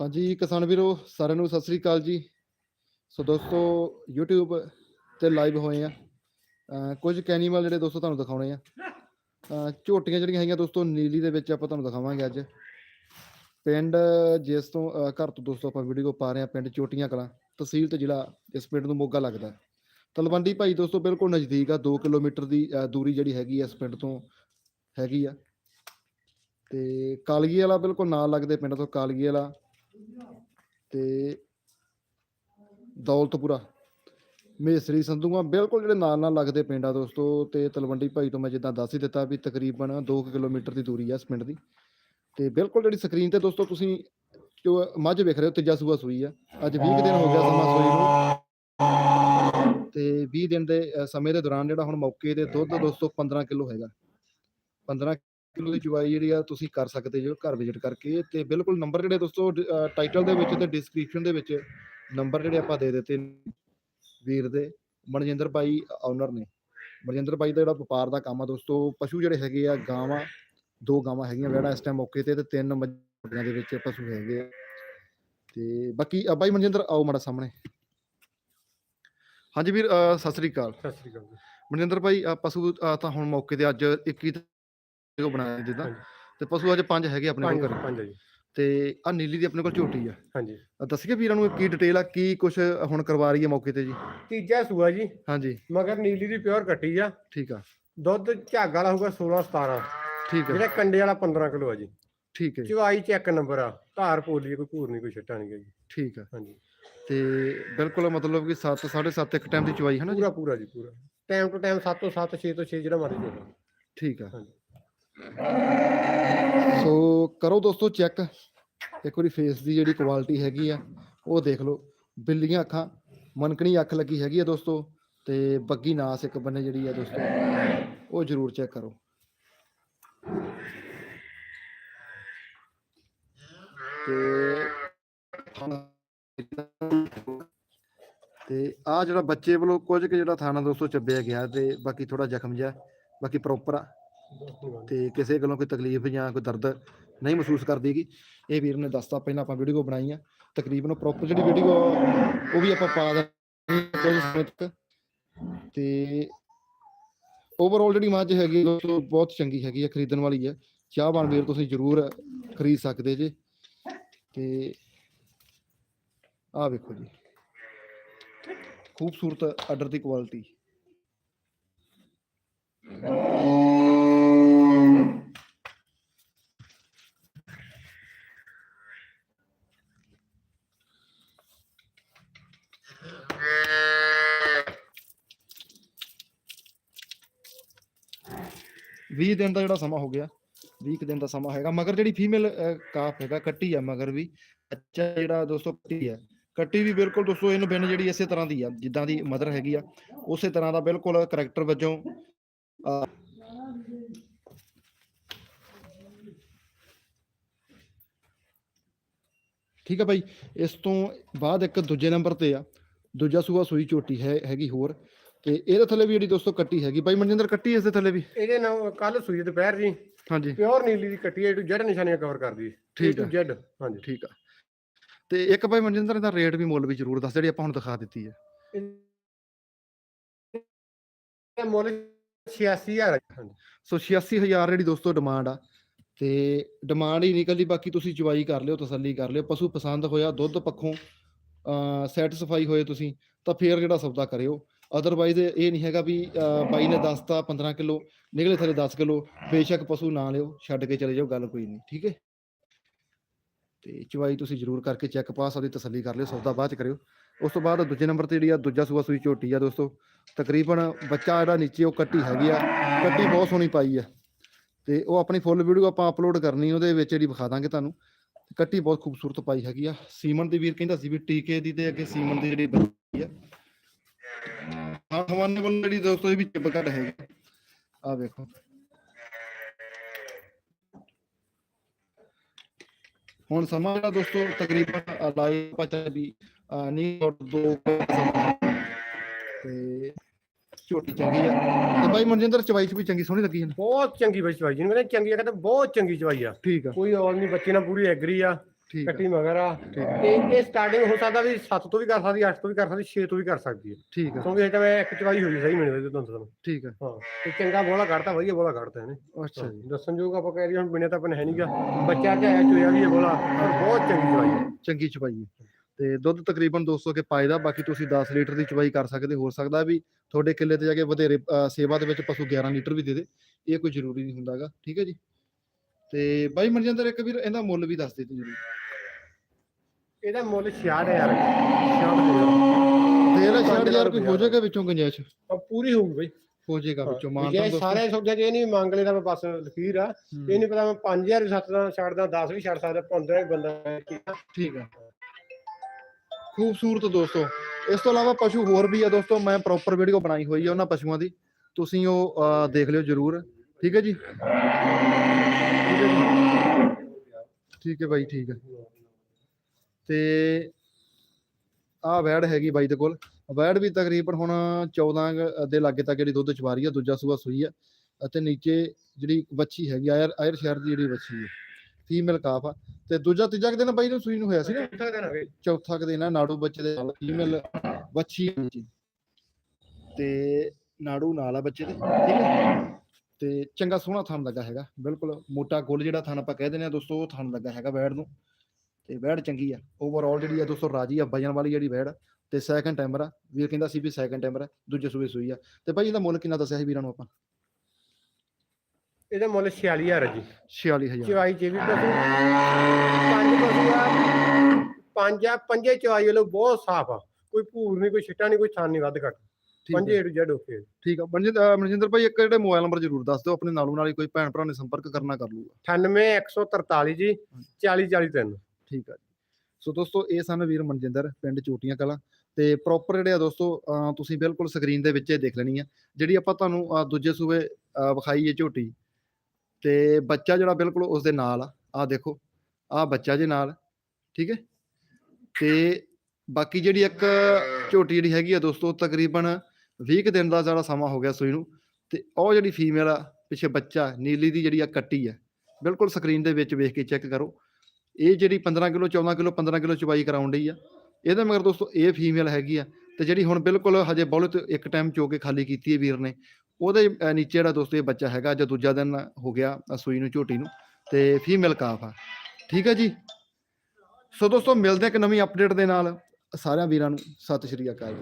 ਹਾਂਜੀ, ਕਿਸਾਨ ਵੀਰੋ, ਸਾਰਿਆਂ ਨੂੰ ਸਤਿ ਸ੍ਰੀ ਅਕਾਲ ਜੀ। ਸੋ ਦੋਸਤੋ, YouTube ਤੇ ਲਾਈਵ ਹੋਏ ਆ। ਅਹ ਕੁਝ ਕੈਨੀਮਲ ਜਿਹੜੇ ਦੋਸਤੋ ਤੁਹਾਨੂੰ ਦਿਖਾਉਣੇ ਆ। ਅਹ ਝੋਟੀਆਂ ਜਿਹੜੀਆਂ ਹੈਗੀਆਂ ਦੋਸਤੋ, ਨੀਲੀ ਦੇ ਵਿੱਚ ਆਪਾਂ ਤੁਹਾਨੂੰ ਦਿਖਾਵਾਂਗੇ ਅੱਜ। ਪਿੰਡ ਜਿਸ ਤੋਂ, ਅਹ, ਘਰ ਤੋਂ ਦੋਸਤੋ ਆਪਾਂ ਵੀਡੀਓ ਪਾ ਰਹੇ ਹਾਂ, ਪਿੰਡ ਚੋਟੀਆਂ ਕਲਾਂ, ਤਹਿਸੀਲ ਤੇ ਜ਼ਿਲ੍ਹਾ ਇਸ ਪਿੰਡ ਨੂੰ ਮੋਗਾ ਲੱਗਦਾ ਹੈ। ਤਲਵੰਡੀ ਭਾਈ ਦੋਸਤੋ ਬਿਲਕੁਲ ਨਜ਼ਦੀਕ ਆ 2 ਕਿਲੋਮੀਟਰ ਦੀ, ਅਹ, ਦੂਰੀ ਜਿਹੜੀ ਹੈਗੀ ਆ ਇਸ ਪਿੰਡ ਤੋਂ ਹੈਗੀ ਆ ਤੇ ਕਾਲਗੀ ਵਾਲਾ ਬਿਲਕੁਲ ਨਾਲ ਲੱਗਦੇ ਪਿੰਡ ਤੋਂ ਕਾਲਗੀ ਵਾਲਾ ਤੇ ਦੌਲਤਪੁਰਾ, ਮੇਸਰੀ ਸੰਧੂਆਂ ਬਿਲਕੁਲ ਜਿਹੜੇ ਨਾਲ ਨਾਲ ਲੱਗਦੇ ਪਿੰਡ ਆ ਦੋਸਤੋ ਤੇ ਤਲਵੰਡੀ ਭਾਈ ਤੋਂ ਮੈਂ ਜਿੱਦਾਂ ਦੱਸ ਹੀ ਦਿੱਤਾ ਵੀ ਤਕਰੀਬਨ 2 ਕਿਲੋਮੀਟਰ ਦੀ ਦੂਰੀ ਆ ਇਸ ਪਿੰਡ ਦੀ ਤੇ ਬਿਲਕੁਲ ਜਿਹੜੀ ਸਕਰੀਨ ਤੇ ਦੋਸਤੋ ਤੁਸੀਂ ਜੋ ਮੱਝ ਵੇਖ ਰਹੇ ਹੋ, ਤੀਜਾ ਸੂਆ ਸੂਈ ਆ। ਅੱਜ 20 ਦਿਨ ਹੋ ਗਿਆ ਸਮਾਂ ਸੂਈ ਨੂੰ। ਤੇ 20 ਦਿਨ ਦੇ ਸਮੇਂ ਦੇ ਦੌਰਾਨ ਜਿਹੜਾ ਹੁਣ ਮੌਕੇ ਤੇ ਦੁੱਧ ਦੋਸਤੋ 15 ਕਿਲੋ ਹੈਗਾ। 15 ਕਿਲੋ ਦੀ ਚੁਆਈ ਜਿਹੜੀ ਆ, ਤੁਸੀਂ ਕਰ ਸਕਦੇ ਜੋ ਘਰ ਵਿਜ਼ਿਟ ਕਰਕੇ। ਤੇ ਬਿਲਕੁਲ ਨੰਬਰ ਜਿਹੜੇ ਦੋਸਤੋ ਟਾਈਟਲ ਦੇ ਵਿੱਚ ਤੇ ਡਿਸਕ੍ਰਿਪਸ਼ਨ ਦੇ ਵਿੱਚ ਨੰਬਰ ਜਿਹੜੇ ਆਪਾਂ ਦੇ ਦਿੱਤੇ ਵੀਰ ਦੇ, ਮਨਜਿੰਦਰ ਬਾਈ ਓਨਰ ਨੇ। ਮਨਜਿੰਦਰ ਬਾਈ ਦਾ ਜਿਹੜਾ ਵਪਾਰ ਦਾ ਕੰਮ ਆ ਦੋਸਤੋ, ਪਸ਼ੂ ਜਿਹੜੇ ਹੈਗੇ ਆ, ਗਾਵਾਂ ਦੋ ਗਾਵਾਂ ਹੈਗੀਆਂ ਜਿਹੜਾ ਇਸ ਟਾਈਮ ਮੌਕੇ ਤੇ ਤੇ ਤਿੰਨ ਮੱਝਾਂ ਦੇ ਵਿੱਚ ਪਸ਼ੂ ਹੈਗੇ ਆ। ਤੇ ਬਾਕੀ ਅ, ਬਾਈ ਮਨਜਿੰਦਰ ਆਓ ਮਾੜਾ ਸਾਹਮਣੇ। ਹਾਂਜੀ ਵੀਰ ਸਤਿ ਸ੍ਰੀ ਅਕਾਲ। ਸਤਿ ਸ੍ਰੀ ਅਕਾਲ ਜੀ। ਮਨਜਿੰਦਰ ਭਾਈ ਪਸ਼ੂ ਤਾਂ ਹੁਣ ਮੌਕੇ ਤੇ ਅੱਜ 21 ਤਰੀਕ ਨੂੰ ਬਣਾਇਆ ਜਿੱਦਾਂ। ਤੇ ਪਸ਼ੂ ਅੱਜ ਪੰਜ ਹੈਗੇ ਆਪਣੇ ਕੋਲ ਘਰੇ। ਪੰਜ ਆ ਜੀ। ਤੇ ਆ ਨੀਲੀ ਦੀ ਆਪਣੇ ਕੋਲ ਝੋਟੀ ਆ। ਹਾਂਜੀ। ਅ, ਦੱਸੀਏ ਵੀਰਾਂ ਨੂੰ ਕੀ ਡਿਟੇਲ ਆ ਕੀ ਕੁਝ ਹੁਣ ਕਰਵਾ ਰਹੀ ਹੈ ਮੌਕੇ ਤੇ ਜੀ? ਤੀਜਾ ਸੂਆ ਜੀ। ਹਾਂਜੀ। ਮਗਰ ਨੀਲੀ ਦੀ ਪਿਓਰ ਕੱਟੀ ਆ। ਠੀਕ ਆ। ਦੁੱਧ ਝੱਗ ਵਾਲਾ ਹੋਊਗਾ 16 17 ਠੀਕ ਜਿਹੜਾ ਹੈ ਕੰਡੇ ਵਾਲਾ 15 ਕਿਲੋ ਆ ਜੀ। ਠੀਕ ਹੈ ਜੀ, ਚਵਾਈ ਚ ਇੱਕ ਨੰਬਰ ਆ। ਧਾਰ ਪੋਲੀ ਕੋਈ ਘੂਰ ਨਹੀਂ ਕੋਈ ਛੱਟਾ ਨਹੀਂ ਗਾ ਜੀ। ਠੀਕ ਆ ਹਾਂਜੀ। ਤੇ ਬਿਲਕੁਲ ਮਤਲਬ ਕਿ 7 7.5 ਇੱਕ ਟਾਈਮ ਦੀ ਚਵਾਈ ਹੈ ਨਾ ਜੀ? ਪੂਰਾ ਪੂਰਾ ਜੀ ਪੂਰਾ। ਟਾਈਮ ਟੂ ਟਾਈਮ 7 ਤੋਂ 7 6 ਤੋਂ 6 ਜਿਹੜਾ ਮਰਜ਼ੀ ਹੋਵੇ ਠੀਕ ਹਾਂਜੀ। ਸੋ ਕਰੋ ਦੋਸਤੋ ਚੈੱਕ ਇੱਕ ਵਾਰੀ ਫੇਸ ਦੀ ਜਿਹੜੀ ਕੁਆਲਿਟੀ ਹੈਗੀ ਆ ਉਹ ਦੇਖ ਲਓ। ਬਿੱਲੀਆਂ ਅੱਖਾਂ ਮਨਕਣੀ ਅੱਖ ਲੱਗੀ ਹੈਗੀ ਆ ਦੋਸਤੋ। ਤੇ ਬੱਗੀ ਨਾਸ ਇੱਕ ਬੰਨੇ ਜਿਹੜੀ ਆ ਦੋਸਤੋ ਉਹ ਜ਼ਰੂਰ ਚੈੱਕ ਕਰੋ। ਤੇ ਤੇ ਆ ਜਿਹੜਾ ਬੱਚੇ ਵੱਲੋਂ ਕੁਝ ਕੁ ਜਿਹੜਾ ਥਾਣਾ ਦੋਸਤੋ ਚੱਬਿਆ ਗਿਆ ਤੇ ਬਾਕੀ ਥੋੜਾ ਜ਼ਖਮ ਜਿਹਾ, ਬਾਕੀ ਪ੍ਰੋਪਰ ਆ। ਤੇ ਕਿਸੇ ਗੱਲੋਂ ਕੋਈ ਤਕਲੀਫ ਜਾਂ ਕੋਈ ਦਰਦ ਨਹੀਂ ਮਹਿਸੂਸ ਕਰਦੀਗੀ ਇਹ ਵੀਰ ਨੇ ਦੱਸਤਾ, ਪਹਿਲਾਂ ਆਪਾਂ ਵੀਡੀਓ ਬਣਾਈ ਆ। ਤਕਰੀਬਨ ਪ੍ਰੋਪਰ ਜਿਹੜੀ ਵੀਡੀਓ ਉਹ ਵੀ ਆਪਾਂ ਪਾ ਦਾਂਗੇ ਕੁਝ ਸਮੇਂ ਤੱਕ। ਤੇ ਓਵਰਆਲ ਜਿਹੜੀ ਮੱਝ ਹੈਗੀ ਦੋਸਤੋ ਬਹੁਤ ਚੰਗੀ ਹੈਗੀ ਹੈ ਖਰੀਦਣ ਵਾਲੀ ਹੈ ਚਾਹਵਾਨ ਵੀਰ ਤੁਸੀਂ ਜ਼ਰੂਰ ਖਰੀਦ ਸਕਦੇ ਜੇ। ਤੇ ਆਹ ਵੇਖੋ ਜੀ। ਖੂਬਸੂਰਤ ਆਰਡਰ ਦੀ ਕੁਆਲਿਟੀ ਵੀਹ ਦਿਨ ਦਾ ਜਿਹੜਾ ਸਮਾਂ ਹੋ ਗਿਆ 20 ਦਿਨ ਦਾ ਸਮਾਂ ਹੈਗਾ, ਮਗਰ ਜਿਹੜੀ ਫੀਮੇਲ ਕਾਫ ਹੈਗਾ, ਕੱਟੀ ਆ ਮਗਰ ਵੀ ਬੱਚਾ ਜਿਹੜਾ ਦੋਸਤੋ ਕੱਟੀ ਆ, ਕੱਟੀ ਵੀ ਬਿਲਕੁਲ ਦੋਸਤੋ ਇਹਨੂੰ ਬਿਨ ਜਿਹੜੀ ਇਸੇ ਤਰ੍ਹਾਂ ਦੀ ਆ, ਜਿੱਦਾਂ ਦੀ ਮਦਰ ਹੈਗੀ ਆ, ਉਸੇ ਤਰ੍ਹਾਂ ਦਾ ਬਿਲਕੁਲ ਕਰੈਕਟਰ ਵਜੋਂ ਠੀਕ ਆ ਭਾਈ ਇਸ ਤੋਂ ਬਾਅਦ ਇੱਕ ਦੂਜੇ ਨੰਬਰ ਤੇ ਆ, ਦੂਜਾ ਸੂਆ ਸੂਈ ਚੋਟੀ ਹੈ, ਹੈਗੀ ਹੋਰ ਤੇ ਇਹਦੇ ਥੱਲੇ ਵੀ ਜਿਹੜੀ ਦੋਸਤੋ ਕੱਟੀ ਹੈਗੀ। ਭਾਈ ਮਨਜਿੰਦਰ ਕੱਟੀ ਇਸ ਦੇ ਥੱਲੇ ਵੀ? ਇਹਦੇ ਨਾਲ ਕੱਲ ਸੂਈ ਦੁਪਹਿਰ ਜੀ। ਹਾਂਜੀ। ਪਿਓਰ ਨੀਲੀ ਦੀ ਕੱਟੀ ਹੈ ਟੂ ਜੜ ਨਿਸ਼ਾਨੀਆਂ ਕਵਰ ਕਰਦੀ ਠੀਕ ਹੈ ਆ। ਜੈਡ ਹਾਂਜੀ। ਠੀਕ ਆ। ਤੇ ਇੱਕ ਭਾਈ ਮਨਜਿੰਦਰ ਦਾ ਰੇਟ ਵੀ ਮੁੱਲ ਵੀ ਜ਼ਰੂਰ ਦੱਸ ਜਿਹੜੀ ਆਪਾਂ ਹੁਣ ਦਿਖਾ ਦਿੱਤੀ ਹੈ। ਇਹ ਮੁੱਲ 86000 ਹੈ ਹਾਂਜੀ। ਸੋ 86000 ਜਿਹੜੀ ਦੋਸਤੋ ਡਿਮਾਂਡ ਆ ਤੇ ਡਿਮਾਂਡ ਹੀ ਨਿਕਲਦੀ ਬਾਕੀ ਤੁਸੀਂ ਚੁਆਈ ਕਰ ਲਿਓ ਤਸੱਲੀ ਕਰ ਲਿਓ। ਪਸ਼ੂ ਪਸੰਦ ਹੋਇਆ ਦੁੱਧ ਪੱਖੋਂ ਸੈਟੀਸਫਾਈ ਹੋਏ ਤੁਸੀਂ ਤਾਂ ਫੇਰ ਜਿਹੜਾ ਸੌਦਾ ਕਰਿਓ। ਅਦਰਵਾਈਜ਼ ਇਹ ਨਹੀਂ ਹੈਗਾ ਵੀ ਬਾਈ ਨੇ ਦੱਸਤਾ 15 ਕਿਲੋ ਨਿਕਲੇ ਥਲੇ 10 ਕਿਲੋ, ਬੇਸ਼ੱਕ ਪਸ਼ੂ ਨਾ ਲਿਓ, ਛੱਡ ਕੇ ਚਲੇ ਜਾਓ, ਗੱਲ ਕੋਈ ਨਹੀਂ, ਠੀਕ ਹੈ? ਤੇ ਚਵਾਈ ਤੁਸੀਂ ਜ਼ਰੂਰ ਕਰਕੇ ਚੈੱਕ ਪਾਸ, ਉਹਦੀ ਤਸੱਲੀ ਕਰ ਲਿਓ, ਸੌਦਾ ਬਾਅਦ ਚ ਕਰਿਓ। ਉਸ ਤੋਂ ਬਾਅਦ ਦੂਜੇ ਨੰਬਰ ਤੇ ਜਿਹੜੀ ਆ ਦੂਜਾ ਸੂਆ ਸੂਈ ਝੋਟੀ ਆ ਦੋਸਤੋ, ਤਕਰੀਬਨ ਬੱਚਾ ਜਿਹੜਾ ਨੀਚੇ ਉਹ ਕੱਟੀ ਹੈਗੀ ਆ, ਕੱਟੀ ਬਹੁਤ ਸੋਹਣੀ ਪਾਈ ਆ। ਤੇ ਉਹ ਆਪਣੀ ਫੁੱਲ ਵੀਡੀਓ ਆਪਾਂ ਅਪਲੋਡ ਕਰਨੀ, ਉਹਦੇ ਵਿੱਚ ਜਿਹੜੀ ਵਿਖਾ ਦਾਂਗੇ ਤੁਹਾਨੂੰ। ਕੱਟੀ ਬਹੁਤ ਖੂਬਸੂਰਤ ਪਾਈ ਹੈਗੀ ਆ। ਸੀਮਨ ਦੀ ਵੀਰ ਕਹਿੰਦਾ ਸੀ ਵੀ ਟੀਕੇ ਦੀ ਤੇ ਅੱਗੇ ਸੀਮਨ ਦੀ ਜਿਹੜੀ ਬੱਚੀ ਆ। ਹਾਂ ਹਵਾਨੇ ਵੱਲ ਜਿਹੜੀ ਦੋਸਤੋ ਇਹ ਵੀ ਕੱਢ ਹੈਗੀ। ਆ ਵੇਖੋ। ਹੁਣ ਸਮਾਂ ਜਿਹੜਾ ਦੋਸਤੋ ਤਕਰੀਬਨ ਲਾਈਵ ਪਤਾ ਵੀ ਨਹੀਂ ਔਰ ਦੋ ਤੇ ਝੋਟੀ ਚੰਗੀ ਆ। ਤੇ ਬਾਈ ਮਨਜਿੰਦਰ ਚਵਾਈ ਚ ਵੀ ਚੰਗੀ ਸੋਹਣੀ ਲੱਗੀ ਇਹਨੂੰ ਬਹੁਤ ਚੰਗੀ ਬਈ ਚਵਾਈ ਜਿਹਨੂੰ ਕਹਿੰਦੇ ਚੰਗੀ ਆ ਕਹਿੰਦੇ ਬਹੁਤ ਚੰਗੀ ਚਵਾਈ ਆ। ਠੀਕ ਆ। ਕੋਈ ਔਰ ਨਹੀਂ ਬੱਚੇ ਨਾਲ ਪੂਰੀ ਐਗਰੀ ਆ। ਠੀਕ ਕੱਟੀ ਮਗਰ ਆ। ਠੀਕ ਤੇ ਇਹ ਸਟਾਰਟਿੰਗ ਹੋ ਸਕਦਾ ਵੀ 7 ਤੋਂ ਵੀ ਕਰ ਸਕਦੀ 8 ਤੋਂ ਵੀ ਕਰ ਸਕਦੀ 6 ਤੋਂ ਵੀ ਕਰ ਸਕਦੀ ਹੈ। ਠੀਕ ਆ। ਕਿਉਂਕਿ ਇਹ ਤਾਂ ਮੈਂ ਇੱਕ ਚਵਾਈ ਹੋਈ ਸਹੀ ਮੈਨੂੰ ਤੁਹਾਨੂੰ ਤੁਹਾਨੂੰ। ਠੀਕ ਆ। ਹਾਂ ਤੇ ਚੰਗਾ ਬੋਲਾ ਕੱਢਤਾ ਵਧੀਆ ਬੋਲਾ ਕੱਢਤਾ ਇਹਨੇ। ਅੱਛਾ ਜੀ। ਦੱਸਣ ਜੋਗ ਆਪਾਂ ਕਹਿ ਰਹੀ ਹੁਣ ਬਿਨੇ ਤਾਂ ਆਪਾਂ ਹੈ ਨਹੀਂਗਾ ਬੱਚਾ ਚਾਇਆ ਚੋਇਆ ਵੀ ਇਹ ਬੋਲਾ ਪਰ ਬਹੁਤ ਚੰਗੀ ਚਵਾਈ ਹੈ। ਚੰਗੀ ਚਵਾਈ ਹੈ। ਤੇ ਦੁੱਧ ਤਕਰੀਬਨ 200 ਕੇ ਪਾਏ ਦਾ ਬਾਕੀ ਤੁਸੀਂ 10 ਲੀਟਰ ਦੀ ਚਵਾਈ ਕਰ ਸਕਦੇ ਹੋ ਸਕਦਾ ਵੀ ਤੁਹਾਡੇ ਕਿੱਲੇ ਤੇ ਜਾ ਕੇ ਵਧੇਰੇ ਸੇਵਾ ਦੇ ਵਿੱਚ ਪਸ਼ੂ 11 ਲੀਟਰ ਵੀ ਦੇ ਦੇ। ਇਹ ਕੋਈ ਜ਼ਰੂਰੀ ਨਹੀਂ ਹੁੰਦਾਗਾ। ਠੀਕ ਹੈ ਜੀ? ਤੇ ਬਾਈ ਮਨਜਿੰਦਰ ਇੱਕ ਵੀਰ ਇਹਦਾ ਮੁੱਲ ਵੀ ਦੱਸ ਦੇ ਤੂੰ ਜਰੂਰ। ਇਹਦਾ ਮੁੱਲ 66000 66000 ਦੇ ਲੈ 60000 ਕੋਈ ਹੋ ਜਾਏਗਾ ਵਿੱਚੋਂ ਗੁੰਜਾਇਸ਼। ਆ ਪੂਰੀ ਹੋਊਗੀ ਬਈ। ਹੋ ਜਾਏਗਾ ਵਿੱਚੋਂ ਜੇ ਮਾਨਤਾ ਦੋਸਤੋ। ਸਾਰੇ ਸੌਦੇ ਇਹ ਨਹੀਂ ਮੰਗ ਲੈਦਾ ਮੈਂ ਬਸ ਲਖੀਰ ਆ। ਇਹ ਨਹੀਂ ਪਤਾ ਮੈਂ 5000 ਵੀ ਸੱਤ ਦਾ ਛੱਡਦਾ 10 ਵੀ ਛੱਡ ਸਕਦਾ 15 ਵੀ ਬੰਦਾ ਠੀਕ ਆ। ਖੂਬਸੂਰਤ ਦੋਸਤੋ ਇਸ ਤੋਂ ਇਲਾਵਾ ਪਸ਼ੂ ਹੋਰ ਵੀ ਆ ਦੋਸਤੋ ਮੈਂ ਪ੍ਰੋਪਰ ਵੀਡੀਓ ਬਣਾਈ ਹੋਈ ਆ ਉਹਨਾਂ ਪਸ਼ੂਆਂ ਦੀ। ਤੁਸੀਂ ਉਹ ਦੇਖ ਲਿਓ ਜਰੂਰ। ਠੀਕ ਹੈ ਜੀ? ਠੀਕ ਹੈ ਜੀ। ਠੀਕ ਹੈ ਬਾਈ ਠੀਕ ਹੈ। ਤੇ ਆਹ ਵੈੜ ਹੈਗੀ ਬਾਈ ਦੇ ਕੋਲ। ਵੈੜ ਵੀ ਤਕਰੀਬਨ ਹੁਣ 14 ਕੁ ਦੇ ਲਾਗੇ ਤੱਕ ਜਿਹੜੀ ਦੁੱਧ ਚਵਾਰੀ ਆ ਦੂਜਾ ਸੂਆ ਸੂਈ ਆ। ਅਤੇ ਨੀਚੇ ਜਿਹੜੀ ਵੱਛੀ ਹੈਗੀ ਆਇਰ ਆਇਰ ਸ਼ਹਿਰ ਦੀ ਜਿਹੜੀ ਵੱਛੀ ਹੈ ਫੀਮੇਲ ਕਾਫ ਆ। ਤੇ ਦੂਜਾ ਤੀਜਾ ਕੁ ਦਿਨ ਬਾਈ ਨੂੰ ਸੂਈ ਨੂੰ ਹੋਇਆ ਸੀ ਨਾ? ਚੌਥਾ ਕੁ ਦਿਨ ਆ ਨਾੜੂ ਬੱਚੇ ਦੇ ਨਾਲ ਫੀਮੇਲ ਵੱਛੀ ਆ। ਤੇ ਨਾੜੂ ਨਾਲ ਆ ਬੱਚੇ ਦੇ ਠੀਕ ਹੈ? ਤੇ ਚੰਗਾ ਸੋਹਣਾ ਥਣ ਲੱਗਾ ਹੈਗਾ ਬਿਲਕੁਲ ਮੋਟਾ ਗੁੱਲ ਜਿਹੜਾ ਥਣ ਆਪਾਂ ਕਹਿ ਦਿੰਦੇ ਆ ਦੋਸਤੋ ਉਹ ਥਣ ਲੱਗਾ ਹੈਗਾ ਵੈੜ ਨੂੰ ਤੇ ਵੈੜ ਚੰਗੀ ਆ। ਓਵਰਆਲ ਜਿਹੜੀ ਆ ਦੋਸਤੋ ਰਾਜੀ ਆ ਵਜਨ ਵਾਲੀ ਜਿਹੜੀ ਵੈੜ ਤੇ ਸੈਕੰਡ ਟਾਈਮਰ ਆ। ਵੀਰ ਕਹਿੰਦਾ ਸੀ ਵੀ ਸੈਕੰਡ ਟਾਈਮਰ ਆ ਦੂਜੇ ਸੂਏ ਸੂਈ ਆ। ਤੇ ਭਾਈ ਇਹਦਾ ਮੁੱਲ ਕਿੰਨਾ ਦੱਸਿਆ ਸੀ ਵੀਰਾਂ ਨੂੰ ਆਪਾਂ? ਇਹਦਾ ਮੁੱਲ 46000 ਹੈ ਜੀ। 46000 ਚਵਾਈ ਚ ਵੀ ਪਸ਼ੂ ਪੰਜ ਪਸ਼ੂ ਆ। ਪੰਜ ਆ ਪੰਜੇ ਚਵਾਈ ਵੱਲੋਂ ਬਹੁਤ ਸਾਫ਼ ਆ। ਕੋਈ ਭੂਰ ਨਹੀਂ ਕੋਈ ਛਿੱਟਾ ਨਹੀਂ ਕੋਈ ਥਾਨ ਨਹੀਂ ਵੱਧ ਘੱਟ। ਠੀਕ ਪੰਜੇ ਹੈ। A to Z okay. ਠੀਕ ਆ ਮਨਜਿੰਦਰ ਮਨਜਿੰਦਰ ਭਾਈ ਇੱਕ ਜਿਹੜਾ ਮੋਬਾਈਲ ਨੰਬਰ ਜ਼ਰੂਰ ਦੱਸ ਦਿਓ ਆਪਣੇ ਨਾਲੋਂ ਨਾਲ ਹੀ ਕੋਈ ਭੈਣ ਭਰਾ ਨੇ ਸੰਪਰਕ ਕਰਨਾ ਕਰ ਲੂਗਾ 98143 ਜੀ 4043 ਠੀਕ ਆ ਜੀ। ਸੋ ਦੋਸਤੋ ਇਹ ਸਨ ਵੀਰ ਮਨਜਿੰਦਰ ਪਿੰਡ ਚੋਟੀਆਂ ਕਲਾਂ। ਤੇ ਪ੍ਰੋਪਰ ਜਿਹੜੇ ਆ ਦੋਸਤੋ ਤੁਸੀਂ ਬਿਲਕੁਲ ਸਕਰੀਨ ਦੇ ਵਿੱਚ ਇਹ ਦੇਖ ਲੈਣੀ ਆ। ਜਿਹੜੀ ਆਪਾਂ ਤੁਹਾਨੂੰ ਦੂਜੇ ਸੂਬੇ ਵਿਖਾਈ ਹੈ ਝੋਟੀ ਤੇ ਬੱਚਾ ਜਿਹੜਾ ਬਿਲਕੁਲ ਉਸ ਦੇ ਨਾਲ ਆ। ਆ ਦੇਖੋ ਆ ਬੱਚਾ ਜੇ ਨਾਲ ਠੀਕ ਹੈ? ਤੇ ਬਾਕੀ ਜਿਹੜੀ ਇੱਕ ਝੋਟੀ ਜਿਹੜੀ ਹੈਗੀ ਆ ਦੋਸਤੋ ਤਕਰੀਬਨ 20 ਕੁ ਦਿਨ ਦਾ ਜਿਹੜਾ ਸਮਾਂ ਹੋ ਗਿਆ ਸੂਈ ਨੂੰ ਤੇ ਉਹ ਜਿਹੜੀ ਫੀਮੇਲ ਆ, ਪਿੱਛੇ ਬੱਚਾ, ਨੀਲੀ ਦੀ ਜਿਹੜੀ ਆ ਕੱਟੀ ਆ, ਬਿਲਕੁਲ ਸਕਰੀਨ ਦੇ ਵਿੱਚ ਵੇਖ ਕੇ ਚੈੱਕ ਕਰੋ। ਇਹ ਜਿਹੜੀ 15 ਕਿਲੋ 14 ਕਿਲੋ 15 ਕਿਲੋ ਚਵਾਈ ਕਰਾਉਣ ਡਈ ਆ। ਇਹਦੇ ਮਗਰ ਦੋਸਤੋ, ਇਹ ਫੀਮੇਲ ਹੈਗੀ ਆ ਤੇ ਜਿਹੜੀ ਹੁਣ ਬਿਲਕੁਲ ਹਜੇ ਬੌਲਤ ਇੱਕ ਟਾਈਮ ਚੋ ਕੇ ਖਾਲੀ ਕੀਤੀ ਹੈ ਵੀਰ ਨੇ। ਉਹਦੇ ਨੀਚੇ ਜਿਹੜਾ ਦੋਸਤੋ ਇਹ ਬੱਚਾ ਹੈਗਾ, ਅੱਜ ਦੂਜਾ ਦਿਨ ਹੋ ਗਿਆ ਸੂਈ ਨੂੰ, ਝੋਟੀ ਨੂੰ ਤੇ ਫੀਮੇਲ ਕਾਫ ਆ। ਠੀਕ ਹੈ ਜੀ? ਸੋ ਦੋਸਤੋ, ਮਿਲਦੇ ਇੱਕ ਨਵੀਂ ਅਪਡੇਟ ਦੇ ਨਾਲ। ਸਾਰਿਆਂ ਵੀਰਾਂ ਨੂੰ ਸਤਿ ਸ਼੍ਰੀ ਅਕਾਲ